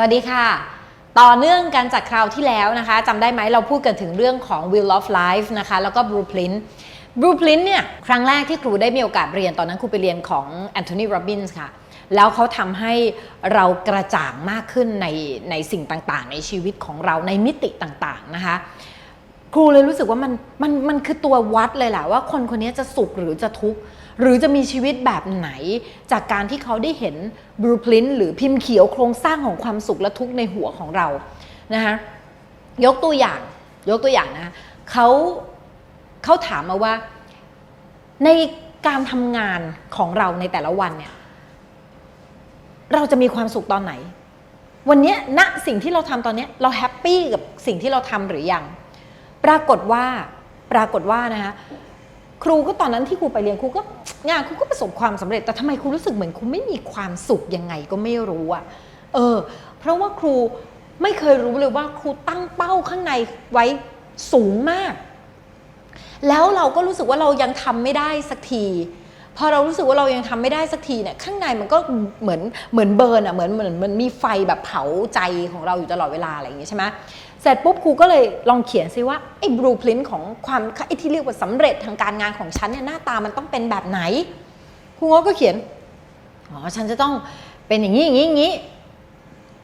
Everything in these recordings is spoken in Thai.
สวัสดีค่ะ ต่อเนื่องกันจากคราวที่แล้วนะคะจำได้ไหมเราพูดกันถึงเรื่องของ Will of Life นะคะ แล้วก็ Blueprint Blueprint เนี่ย ครั้งแรกที่ครูได้มีโอกาสเรียนตอนนั้นครูไปเรียนของ Anthony Robbins ค่ะ แล้วเขาทำให้เรากระจ่างมากขึ้นในในสิ่งต่างๆ ในชีวิตของเราในมิติต่างๆนะคะ ครูเลยรู้สึกว่ามันมันมันคือตัววัดเลยแหละว่าคนคนนี้จะสุขหรือจะทุกข์ หรือจะมีชีวิตแบบไหน จากการที่เขาได้เห็นบลูพรินต์หรือพิมพ์เขียวโครงสร้างของความสุขและทุกข์ในหัวของเรานะคะยกตัวอย่างยกตัวอย่างนะเขาเขาถามมาว่าในการทำงานของเราในแต่ละวันเนี่ยเราจะมีความสุขตอนไหน วันนี้ณสิ่งที่เราทำตอนนี้เราแฮปปี้กับสิ่งที่เราทำหรือยัง ปรากฏว่าปรากฏว่านะคะ ครูก็ตอนนั้นที่ครูไปเรียนครูก็งานครูก็ประสบความสำเร็จแต่ทำไมครูรู้สึกเหมือนครูไม่มีความสุขยังไงก็ไม่รู้อะเออ เพราะว่าครูไม่เคยรู้เลยว่าครูตั้งเป้าข้างในไว้สูงมาก แล้วเราก็รู้สึกว่าเรายังทำไม่ได้สักที พอเรารู้สึกว่าเรายังทำไม่ได้สักทีเนี่ยข้างในมันก็เหมือนเหมือนเบิร์นอะเหมือนเหมือนมันมีไฟแบบเผาใจของเราอยู่ตลอดเวลาอะไรอย่างงี้ใช่ไหมเสร็จปุ๊บครูก็เลยลองเขียนซิว่าไอ้บลูพรินต์ของความไอ้ที่เรียกว่าสำเร็จทางการงานของฉันเนี่ยหน้าตามันต้องเป็นแบบไหนครูงอก็เขียนอ๋อฉันจะต้องเป็นอย่างนี้อย่างนี้อย่างนี้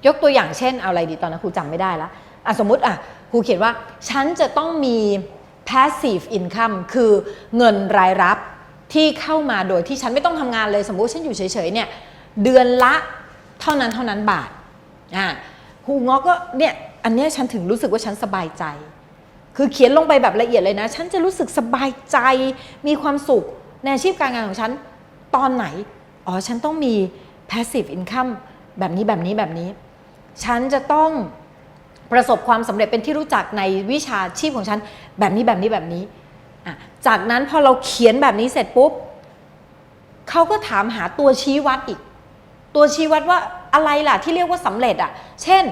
ยกตัวอย่างเช่นเอาอะไรดีตอนนั้นครูจำไม่ได้ล้วอะสมมติอะครูเขียนว่าฉันจะต้องมี passive income คือเงินรายรับ ที่เข้ามาโดยที่ฉันไม่ต้องทำงานเลยสมมติฉันอยู่เฉยๆเนี่ยเดือนละเท่านั้นเท่านั้นบาทอะครูงอก็เนี่ยอันเนี้ยฉันถึงรู้สึกว่าฉันสบายใจ คือเขียนลงไปแบบละเอียดเลยนะ ฉันจะรู้สึกสบายใจมีความสุขในอาชีพการงานของฉันตอนไหน อ๋อ ฉันต้องมี passive income แบบนี้แบบนี้แบบนี้ ฉันจะต้องประสบความสำเร็จเป็นที่รู้จักในวิชาชีพของฉันแบบนี้แบบนี้แบบนี้ จากนั้นพอเราเขียนแบบนี้เสร็จปุ๊บเขาก็ถามหาตัวชี้วัดอีก ตัวชี้วัดว่าอะไรล่ะที่เรียกว่าสำเร็จอะ เช่น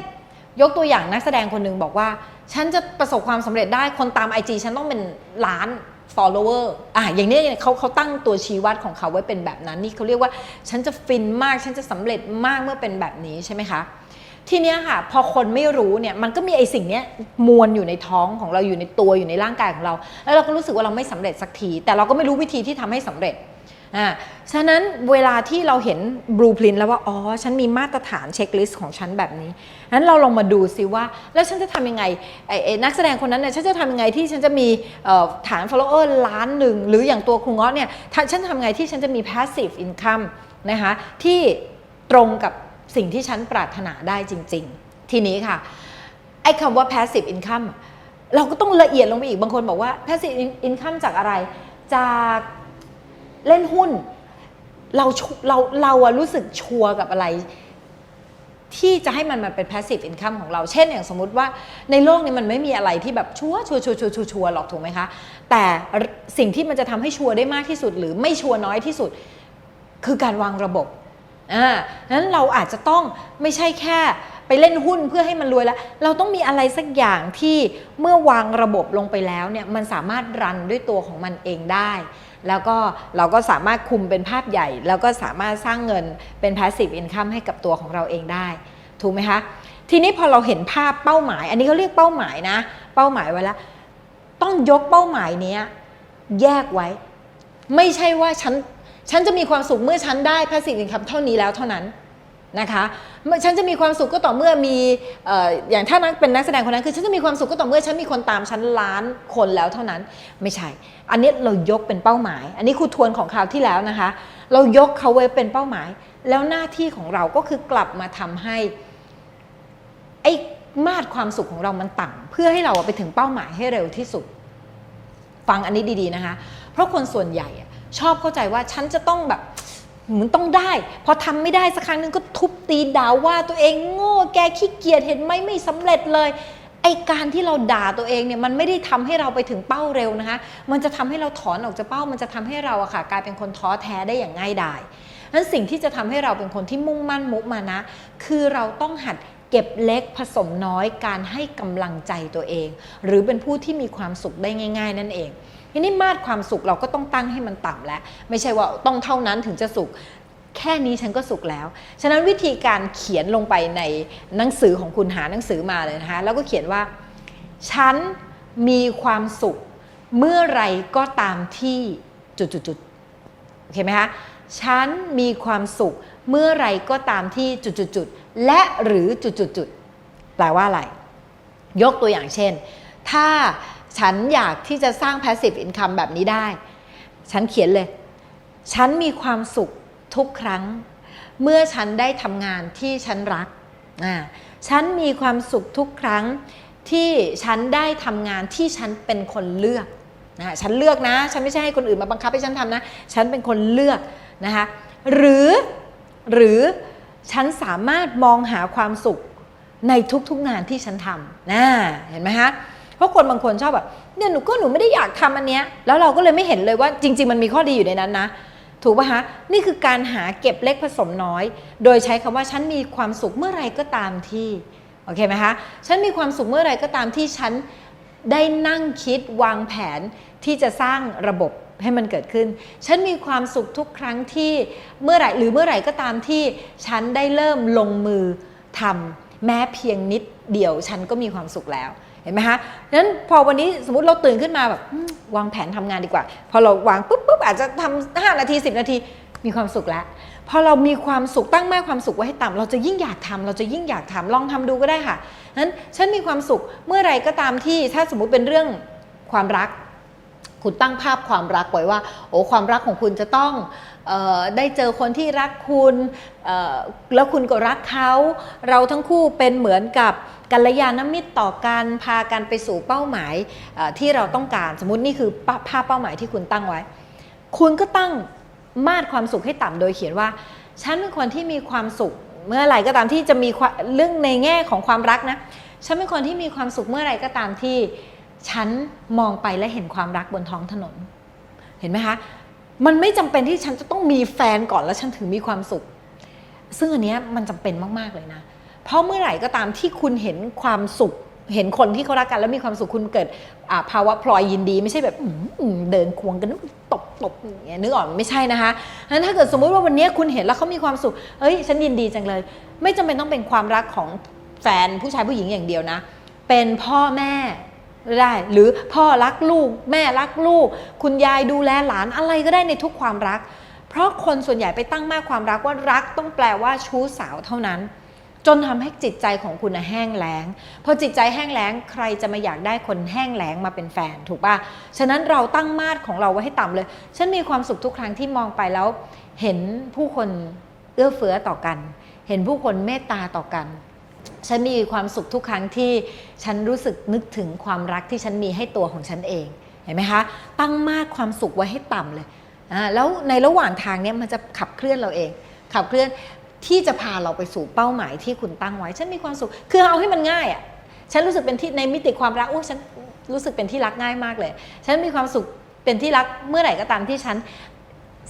ยกตัวอย่างนักแสดงคนหนึ่งบอกว่า ฉันจะประสบความสำเร็จได้คนตาม IG ฉันต้องเป็นล้าน follower อะอย่างนี้เขาเขาตั้งตัวชี้วัดของเขาไว้เป็นแบบนั้น นี่เขาเรียกว่า ฉันจะฟินมาก ฉันจะสำเร็จมากเมื่อเป็นแบบนี้ใช่ไหมคะ ทีเนี้ยค่ะ พอคนไม่รู้เนี่ยมันก็มีไอ้สิ่งเนี้ยมวลอยู่ในท้องของเราอยู่ในตัวอยู่ในร่างกายของเรา แล้วเราก็รู้สึกว่าเราไม่สำเร็จสักที แต่เราก็ไม่รู้วิธีที่ทำให้สำเร็จอ่าฉะนั้นเวลาที่เราเห็นบลูพรินแล้วว่า อ๋อ ฉันมีมาตรฐานเช็คลิสต์ของฉันแบบนี้นั้นเราลองมาดูซิว่า แล้วฉันจะทำยังไงไอ้นักแสดงคนนั้นเนี่ยฉันจะทำยังไงที่ฉันจะมีฐาน follower ล้านหนึ่ง หรืออย่างตัวครูง้อเนี่ยฉันทำยังไงที่ฉันจะมี passive income นะคะที่ตรงกับ สิ่งที่ฉันปรารถนาได้จริง ๆ ทีนี้ค่ะไอ้คำว่า passive income เราก็ต้องละเอียดลงไปอีกบางคนบอกว่า passive income จากอะไร จากเล่นหุ้น เราเราเราอะรู้สึกชัวร์กับอะไร ที่จะให้มันมาเป็น passive income ของเรา เช่นอย่างสมมุติว่าในโลกนี้มันไม่มีอะไรที่แบบชัวชัวร์ชัวร์ชัวร์ชัวร์ชัวร์หรอกถูกไหมคะ แต่สิ่งที่มันจะทำให้ชัวร์ได้มากที่สุด หรือไม่ชัวร์น้อยที่สุด คือการวางระบบ อ่านั้นเราอาจจะต้องไม่ใช่แค่ไปเล่นหุ้นเพื่อให้มันรวยแล้ว เราต้องมีอะไรสักอย่างที่เมื่อวางระบบลงไปแล้วเนี่ยมันสามารถรันด้วยตัวของมันเองได้ แล้วก็เราก็สามารถคุมเป็นภาพใหญ่ แล้วก็สามารถสร้างเงินเป็น passive income ให้กับตัวของเราเองได้ ถูกไหมคะ ทีนี้พอเราเห็นภาพเป้าหมาย อันนี้เขาเรียกเป้าหมายนะ เป้าหมายไว้แล้ว ต้องยกเป้าหมายเนี้ยแยกไว้ ไม่ใช่ว่าฉัน ฉันจะมีความสุขเมื่อฉันได้ passive income เท่านี้แล้วเท่านั้นนะคะเมื่อฉันจะมีความสุขก็ต่อเมื่อมีอย่างถ้านักเป็นนักแสดงคนนั้นคือฉันจะมีความสุขก็ต่อเมื่อฉันมีคนตามฉันล้านคนแล้วเท่านั้นไม่ใช่ อันนี้เรายกเป็นเป้าหมาย อันนี้ครูทวนของคราวที่แล้วนะคะ เรายกเขาไว้เป็นเป้าหมาย แล้วหน้าที่ของเราก็คือกลับมาทำให้ไอ้มาตรความสุขของเรามันต่ำเพื่อให้เราไปถึงเป้าหมายให้เร็วที่สุด ฟังอันนี้ดีๆนะคะ เพราะคนส่วนใหญ่ ชอบเข้าใจว่าฉันจะต้องแบบเหมันต้องได้ พอทำไม่ได้สักครั้งหนึงก็ทุบตีด่าว่าตัวเองโง่แกขี้เกียจเห็นไหมไม่สำเร็จเลยไอการที่เราด่าตัวเองเนี่ยมันไม่ได้ทำให้เราไปถึงเป้าเร็วนะคะ มันจะทำให้เราถอนออกจากเป้า มันจะทำให้เราอะค่ะกลายเป็นคนท้อแท้ได้อย่างง่ายดายนั้นสิ่งที่จะทำให้เราเป็นคนที่มุ่งมั่นมุมานะ คือเราต้องหัดเก็บเล็กผสมน้อยการให้กำลังใจตัวเอง หรือเป็นผู้ที่มีความสุขได้ง่าย ๆ นั่นเอง ทีนี้มาตรความสุขเราก็ต้องตั้งให้มันต่ำแล้ว ไม่ใช่ว่าต้องเท่านั้นถึงจะสุข แค่นี้ฉันก็สุขแล้ว ฉะนั้นวิธีการเขียนลงไปในหนังสือของคุณหาหนังสือมาเลยนะคะ แล้วก็เขียนว่า ฉันมีความสุขเมื่อไรก็ตามที่จุดๆโอเคไหมคะฉันมีความสุขเมื่อไรก็ตามที่จุดๆและหรือจุดๆแปลว่าอะไร ยกตัวอย่างเช่น ถ้า ฉันอยากที่จะสร้าง passive income แบบนี้ได้ ฉันเขียนเลย ฉันมีความสุขทุกครั้ง เมื่อฉันได้ทำงานที่ฉันรักอ่าฉันมีความสุขทุกครั้งที่ฉันได้ทำงานที่ฉันเป็นคนเลือกนะฉันเลือกนะ ฉันไม่ใช่ให้คนอื่นมาบังคับให้ฉันทำนะ ฉันเป็นคนเลือกนะคะหรือหรือฉันสามารถมองหาความสุขในทุกๆงานที่ฉันทำนะเห็นไหมฮะ ราะคนบางคนชอบแบบเนี่ยหนูก็หนูไม่ได้อยากทำอันเนี้ยแล้วเราก็เลยไม่เห็นเลยว่าจริง ๆ มันมีข้อดีอยู่ในนั้นนะ ถูกป่ะฮะนี่คือการหาเก็บเล็กผสมน้อย โดยใช้คำว่าฉันมีความสุขเมื่อไรก็ตามที่โอเคไหมคะฉันมีความสุขเมื่อไรก็ตามที่ฉันได้นั่งคิดวางแผนที่จะสร้างระบบให้มันเกิดขึ้น ฉันมีความสุขทุกครั้งที่เมื่อไหร่หรือเมื่อไหร่ก็ตามที่ฉันได้เริ่มลงมือทำแม้เพียงนิดเดียวฉันก็มีความสุขแล้ว เห็นไหมคะนั้นพอวันนี้สมมติเราตื่นขึ้นมาแบบวางแผนทำงานดีกว่า พอเราวางปุ๊บปุ๊บอาจจะทำห้านาที 10 นาทีมีความสุขแล้วพอเรามีความสุขตั้งแม่ความสุขไว้ให้ต่ำเราจะยิ่งอยากทำเราจะยิ่งอยากทำลองทำดูก็ได้ค่ะนั้นฉันมีความสุขเมื่อไรก็ตามที่ถ้าสมมุติเป็นเรื่องความรัก คุณตั้งภาพความรักไว้ว่า โอ้ความรักของคุณจะต้อง ได้เจอคนที่รักคุณแล้วคุณก็รักเขา เราทั้งคู่เป็นเหมือนกับกัลยาณมิตรต่อกันพากันไปสู่เป้าหมายที่เราต้องการสมมตินี่คือภาพเป้าหมายที่คุณตั้งไว้ คุณก็ตั้งมาตรความสุขให้ต่ำโดยเขียนว่า ฉันเป็นคนที่มีความสุขเมื่อไหร่ก็ตามที่จะมีเรื่องในแง่ของความรักนะฉันเป็นคนที่มีความสุขเมื่อไหร่ก็ตามที่ฉันมองไปและเห็นความรักบนท้องถนน เห็นไหมคะ มันไม่จำเป็นที่ฉันจะต้องมีแฟนก่อนแล้วฉันถึงมีความสุข ซึ่งอันเนี้ยมันจำเป็นมากๆเลยนะ เพราะเมื่อไหร่ก็ตามที่คุณเห็นความสุข เห็นคนที่เขารักกันแล้วมีความสุขคุณเกิดภาวะพลอยยินดี ไม่ใช่แบบเดินควงกันตบตบอย่างเงี้ยนึกออกไม่ใช่นะคะนั้นถ้าเกิดสมมุติว่าวันนี้คุณเห็นแล้วเขามีความสุขเอ้ยฉันยินดีจังเลย ไม่จำเป็นต้องเป็นความรักของแฟนผู้ชายผู้หญิงอย่างเดียวนะ เป็นพ่อแม่ ได้ หรือพ่อรักลูก แม่รักลูก คุณยายดูแลหลานอะไรก็ได้ในทุกความรัก เพราะคนส่วนใหญ่ไปตั้งมากความรักว่ารักต้องแปลว่าชู้สาวเท่านั้น จนทำให้จิตใจของคุณแห้งแล้งพอจิตใจแห้งแล้งใครจะมาอยากได้คนแห้งแล้งมาเป็นแฟนถูกปะฉะนั้นเราตั้งมาตรของเราไว้ให้ต่ำเลย ฉันมีความสุขทุกครั้งที่มองไปแล้ว เห็นผู้คนเอื้อเฟื้อต่อกัน เห็นผู้คนเมตตาต่อกัน ฉันมีความสุขทุกครั้งที่ฉันรู้สึกนึกถึงความรักที่ฉันมีให้ตัวของฉันเอง เห็นไหมคะ ตั้งมาตรความสุขไว้ให้ต่ำเลยอ่าแล้วในระหว่างทางเนี้ยมันจะขับเคลื่อนเราเอง ขับเคลื่อนที่จะพาเราไปสู่เป้าหมายที่คุณตั้งไว้ ฉันมีความสุข คือเอาให้มันง่ายอะ่ะ ฉันรู้สึกเป็นที่ในมิติความรักโอ้ฉันรู้สึกเป็นที่รักง่ายมากเลย ฉันมีความสุขเป็นที่รักเมื่อไหร่ก็ตามที่ฉัน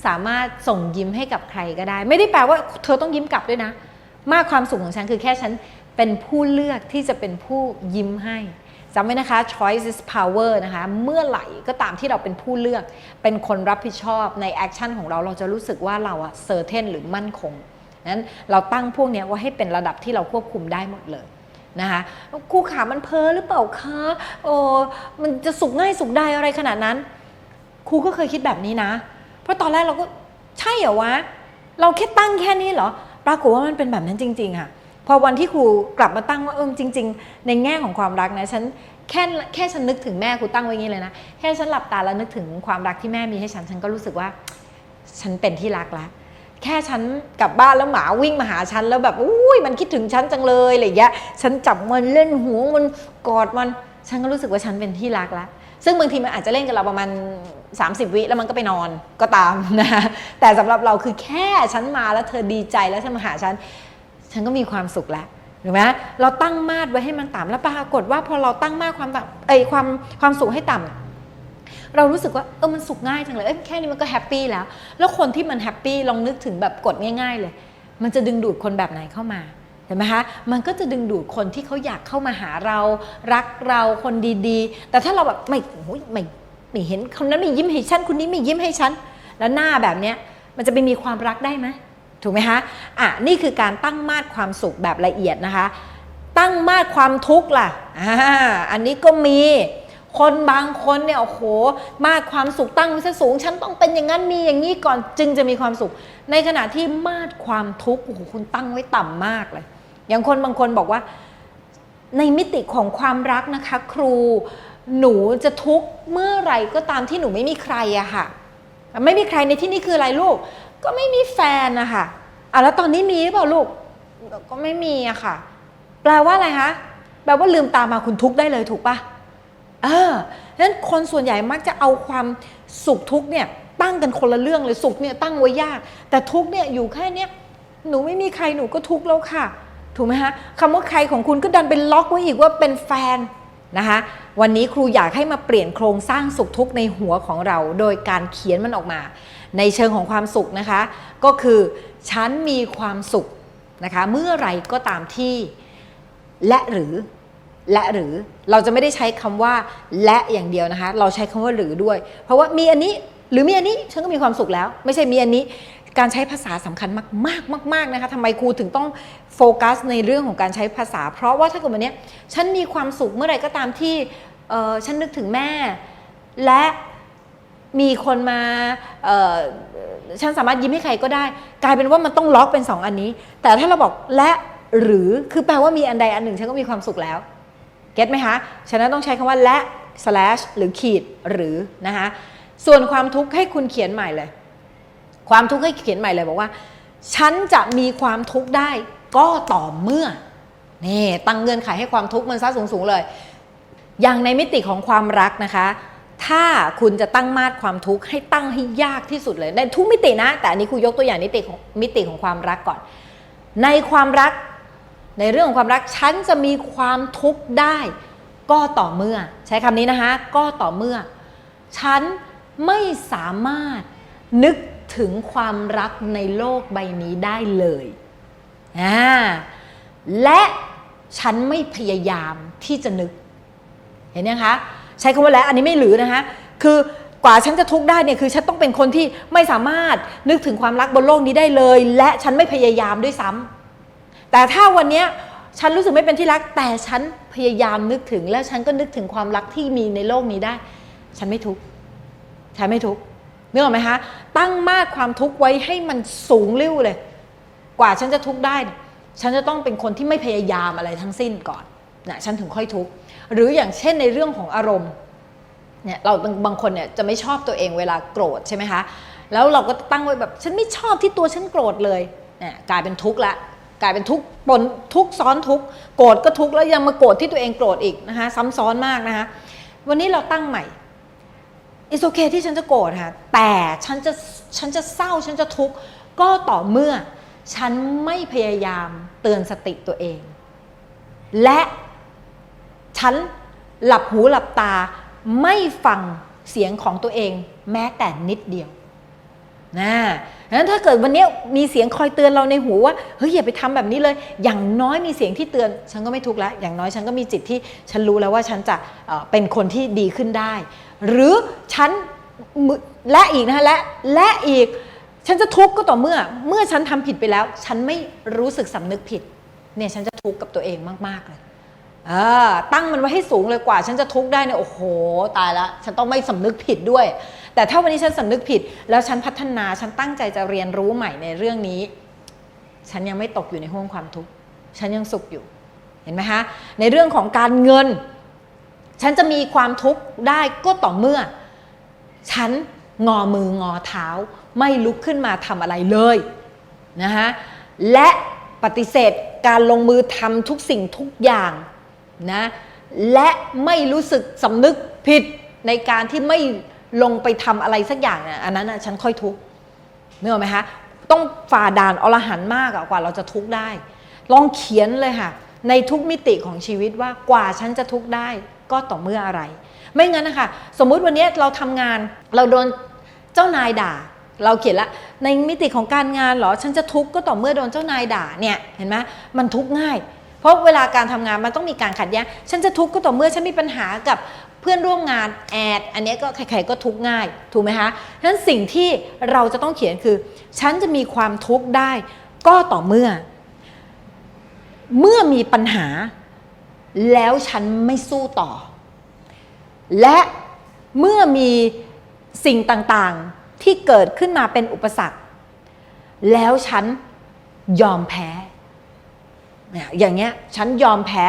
สามารถส่งยิ้มให้กับใครก็ได้ ไม่ได้แปลว่าเธอต้องยิ้มกลับด้วยนะ มากความสุขของฉันคือแค่ฉัน เป็นผู้เลือกที่จะเป็นผู้ยิ้มให้จำไว้นะคะ choice is power นะคะ เมื่อไหร่ก็ตามที่เราเป็นผู้เลือก เป็นคนรับผิดชอบในแอคชั่นของเรา เราจะรู้สึกว่าเราอะเซอร์เทนหรือมั่นคง นั้นเราตั้งพวกนี้ว่าให้เป็นระดับที่เราควบคุมได้หมดเลยนะคะครูขามันเพ้อหรือเปล่าคะโอ้มันจะสุขง่ายสุขได้อะไรขนาดนั้น ครูก็เคยคิดแบบนี้นะ เพราะตอนแรกเราก็ใช่เหรอวะ เราแค่ตั้งแค่นี้เหรอ ปรากฏว่ามันเป็นแบบนั้นจริง ๆ ค่ะ พอวันที่ครูกลับมาตั้งว่าเออจริง ๆ ในแง่ของความรักนะฉันแค่แค่ฉันนึกถึงแม่ครูตั้งไว้งี้เลยนะแค่ฉันหลับตาแล้วนึกถึงความรักที่แม่มีให้ฉันฉันก็รู้สึกว่า ฉันเป็นที่รักแล้วแค่ฉันกลับบ้านแล้วหมาวิ่งมาหาฉันแล้วแบบอุ้ยมันคิดถึงฉันจังเลยอะไรอย่างเงี้ยฉันจับมันเล่นหัวมันกอดมัน ฉันก็รู้สึกว่าฉันเป็นที่รักแล้วซึ่งบางทีมันอาจจะเล่นกับเราประมาณ 30 วิแล้วมันก็ไปนอนก็ตามนะแต่สำหรับเราคือแค่ฉันมาแล้วเธอดีใจแล้วเธอมาหาฉัน ฉันก็มีความสุขแล้วถูกไหมเราตั้งมาตรไว้ให้มันต่ำแล้วปรากฏว่าพอเราตั้งมาตรความต่ำเอ้ยความความสุขให้ต่ำเรารู้สึกว่าเออมันสุขง่ายจังเลยเอ้ยแค่นี้มันก็แฮปปี้แล้ว แล้วคนที่มันแฮปปี้ลองนึกถึงแบบกดง่าย ๆ เลย มันจะดึงดูดคนแบบไหนเข้ามาเห็นไหมคะ มันก็จะดึงดูดคนที่เขาอยากเข้ามาหาเรา รักเราคนดีๆ แต่ถ้าเราแบบไม่โอ้ยไม่ไม่เห็นคนนั้นไม่ยิ้มให้ฉันคนนี้ไม่ยิ้มให้ฉันแล้วหน้าแบบเนี้ยมันจะไปมีความรักได้ไหม ถูกไหมคะอะนี่คือการตั้งมาตรความสุขแบบละเอียดนะคะ ตั้งมาตรความทุกข์ล่ะอ่าอันนี้ก็มีคนบางคนเนี่ยโอ้โหมาตรความสุขตั้งไว้ซะสูง ฉันต้องเป็นอย่างนั้นมีอย่างนี้ก่อนจึงจะมีความสุข ในขณะที่มาตรความทุกข์โอ้โหคุณตั้งไว้ต่ำมากเลย อย่างคนบางคนบอกว่า ในมิติของความรักนะคะ ครูหนูจะทุกข์เมื่อไหร่ก็ตามที่หนูไม่มีใครอะค่ะ ไม่มีใครในที่นี้คืออะไรลูก ก็ไม่มีแฟนนะคะอะแล้วตอนนี้มีหรือเปล่าลูกก็ไม่มีอะค่ะ แปลว่าอะไรคะแปลว่าลืมตามาคุณทุกได้เลยถูกปะเออฉะนั้นคนส่วนใหญ่มักจะเอาความสุขทุกเนี่ยตั้งกันคนละเรื่องเลยสุขเนี่ยตั้งไว้ยาก แต่ทุกเนี่ยอยู่แค่เนี้ยหนูไม่มีใครหนูก็ทุกแล้วค่ะ ถูกไหมคะคำว่าใครของคุณก็ดันเป็นล็อกไว้อีกว่าเป็นแฟนนะคะวันนี้ครูอยากให้มาเปลี่ยนโครงสร้างสุขทุกข์ในหัวของเรา โดยการเขียนมันออกมา ในเชิงของความสุขนะคะ ก็คือฉันมีความสุขนะคะเมื่อไรก็ตามที่และหรือและหรือเราจะไม่ได้ใช้คำว่าและอย่างเดียวนะคะ เราใช้คำว่าหรือด้วย เพราะว่ามีอันนี้หรือมีอันนี้ฉันก็มีความสุขแล้ว ไม่ใช่มีอันนี้การใช้ภาษาสำคัญมากๆมากๆนะคะทำไมครูถึงต้องโฟกัสในเรื่องของการใช้ภาษา เพราะว่าถ้าเกิดวันนี้ฉันมีความสุขเมื่อไหร่ก็ตามที่ฉันนึกถึงแม่ และ มีคนมาฉันสามารถยิ้มให้ใครก็ได้ กลายเป็นว่ามันต้องล็อกเป็นสองอันนี้ แต่ถ้าเราบอกและหรือคือแปลว่ามีอันใดอันหนึ่งฉันก็มีความสุขแล้ว เก็ตไหมคะฉะนั้นต้องใช้คำว่าและ slash หรือขีดหรือนะคะส่วนความทุกข์ให้คุณเขียนใหม่เลย ความทุกข์ให้เขียนใหม่เลยบอกว่า ฉันจะมีความทุกข์ได้ก็ต่อเมื่อนี่ตั้งเงื่อนไขให้ความทุกข์มันซะสูงๆเลย อย่างในมิติของความรักนะคะ ถ้าคุณจะตั้งมาตรความทุกข์ให้ตั้งให้ยากที่สุดเลยในทุกมิตินะ แต่อันนี้ครูยกตัวอย่างมิติของมิติของความรักก่อน ในความรักในเรื่องของความรักฉันจะมีความทุกข์ได้ ก็ต่อเมื่อ ใช้คำนี้นะคะ ก็ต่อเมื่อ ฉันไม่สามารถนึกถึงความรักในโลกใบนี้ได้เลยอ่าและฉันไม่พยายามที่จะนึก เห็นยังคะ ใช้คำว่าและอันนี้ไม่หรือนะคะคือกว่าฉันจะทุกข์ได้เนี่ยคือฉันต้องเป็นคนที่ไม่สามารถนึกถึงความรักบนโลกนี้ได้เลย และฉันไม่พยายามด้วยซ้ำแต่ถ้าวันนี้ฉันรู้สึกไม่เป็นที่รัก แต่ฉันพยายามนึกถึง แล้วฉันก็นึกถึงความรักที่มีในโลกนี้ได้ ฉันไม่ทุกข์ฉันไม่ทุกข์นึกออกไหมคะตั้งมาตรความทุกข์ไว้ให้มันสูงริ้วเลย กว่าฉันจะทุกข์ได้ ฉันจะต้องเป็นคนที่ไม่พยายามอะไรทั้งสิ้นก่อนนะฉันถึงค่อยทุกข์ หรืออย่างเช่นในเรื่องของอารมณ์เนี่ยเราบางคนเนี่ยจะไม่ชอบตัวเองเวลาโกรธใช่ไหมคะแล้วเราก็ตั้งไว้แบบฉันไม่ชอบที่ตัวฉันโกรธเลยเนี่ยกลายเป็นทุกข์ละกลายเป็นทุกข์ปนทุกข์ซ้อนทุกข์โกรธก็ทุกข์แล้วยังมาโกรธที่ตัวเองโกรธอีกนะคะซ้ำซ้อนมากนะคะวันนี้เราตั้งใหม่ it's okay ที่ฉันจะโกรธค่ะแต่ฉันจะฉันจะเศร้าฉันจะทุกข์ก็ต่อเมื่อฉันไม่พยายามเตือนสติตัวเอง และ ฉันหลับหูหลับตาไม่ฟังเสียงของตัวเองแม้แต่นิดเดียวนะงนั้นถ้าเกิดวันนี้มีเสียงคอยเตือนเราในหูว่าเฮ้ยอย่าไปทำแบบนี้เลย อย่างน้อยมีเสียงที่เตือน ฉันก็ไม่ทุกข์ล้วอย่างน้อยฉันก็มีจิตที่ฉันรู้แล้วว่าฉันจะเเป็นคนที่ดีขึ้นได้ หรือฉันและอีกนะคะและและอีกฉันจะทุกข์ก็ต่อเมื่อ เมื่อฉันทำผิดไปแล้ว ฉันไม่รู้สึกสำนึกผิดเนี่ยฉันจะทุกข์กับตัวเองมากๆเลย เออตั้งมันไว้ให้สูงเลยกว่า ฉันจะทุกข์ได้เนี่ยโอ้โห ตายละฉันต้องไม่สำนึกผิดด้วย แต่ถ้าวันนี้ฉันสำนึกผิด แล้วฉันพัฒนาฉันตั้งใจจะเรียนรู้ใหม่ในเรื่องนี้ ฉันยังไม่ตกอยู่ในห่วงความทุกข์ฉันยังสุขอยู่ เห็นไหมคะในเรื่องของการเงิน ฉันจะมีความทุกข์ได้ก็ต่อเมื่อ ฉันงอมืองอเท้า ไม่ลุกขึ้นมาทำอะไรเลยนะคะและปฏิเสธการลงมือทำทุกสิ่งทุกอย่าง นะและไม่รู้สึกสำนึกผิดในการที่ไม่ลงไปทำอะไรสักอย่างนะอันนั้นนะฉันค่อยทุกข์นึกออกไหมคะต้องฝ่าด่านอรหันต์มากกว่าเราจะทุกข์ได้ ลองเขียนเลยค่ะ ในทุกมิติของชีวิตว่ากว่าฉันจะทุกข์ได้ก็ต่อเมื่ออะไร ไม่งั้นนะคะสมมุติวันนี้เราทำงานเราโดนเจ้านายด่า เราเขียนละในมิติของการงานเหรอฉันจะทุกข์ก็ต่อเมื่อโดนเจ้านายด่าเนี่ยเห็นไหมมันทุกข์ง่าย เพราะเวลาการทำงานมันต้องมีการขัดแย้ง ฉันจะทุกข์ก็ต่อเมื่อฉันมีปัญหากับเพื่อนร่วมงานแอด อันนี้ก็ใครๆก็ทุกข์ง่ายถูกไหมคะฉะนั้นสิ่งที่เราจะต้องเขียนคือ ฉันจะมีความทุกข์ได้ก็ต่อเมื่อ เมื่อมีปัญหา แล้วฉันไม่สู้ต่อ และเมื่อมีสิ่งต่างๆที่เกิดขึ้นมาเป็นอุปสรรค แล้วฉันยอมแพ้ อย่างเงี้ยฉันยอมแพ้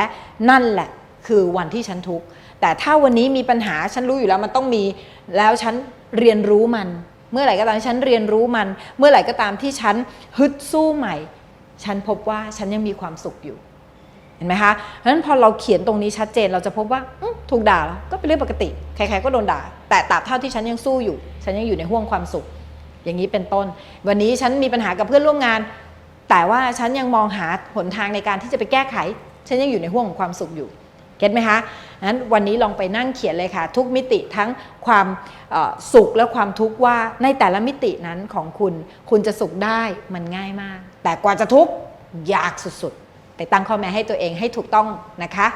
นั่นแหละคือวันที่ฉันทุกข์แต่ถ้าวันนี้มีปัญหาฉันรู้อยู่แล้วมันต้องมีแล้วฉันเรียนรู้มัน เมื่อไหร่ก็ตามฉันเรียนรู้มัน เมื่อไหร่ก็ตามที่ฉันฮึดสู้ใหม่ ฉันพบว่าฉันยังมีความสุขอยู่เห็นไหมคะเพราะฉะนั้นพอเราเขียนตรงนี้ชัดเจนเราจะพบว่าถูกด่าแล้วก็เป็นเรื่องปกติใครๆก็โดนด่า แต่ตราบเท่าที่ฉันยังสู้อยู่ ฉันยังอยู่ในห่วงความสุข อย่างนี้เป็นต้น วันนี้ฉันมีปัญหากับเพื่อนร่วมงาน แต่ว่าฉันยังมองหาหนทางในการที่จะไปแก้ไข ฉันยังอยู่ในห่วงของความสุขอยู่เก็ตไหมคะนั้นวันนี้ลองไปนั่งเขียนเลยค่ะ ทุกมิติทั้งความสุขและความทุกข์ว่าในแต่ละมิตินั้นของคุณ คุณจะสุขได้มันง่ายมาก แต่กว่าจะทุกข์ยากสุดๆไปตั้งข้อแม้ให้ตัวเองให้ถูกต้องนะคะ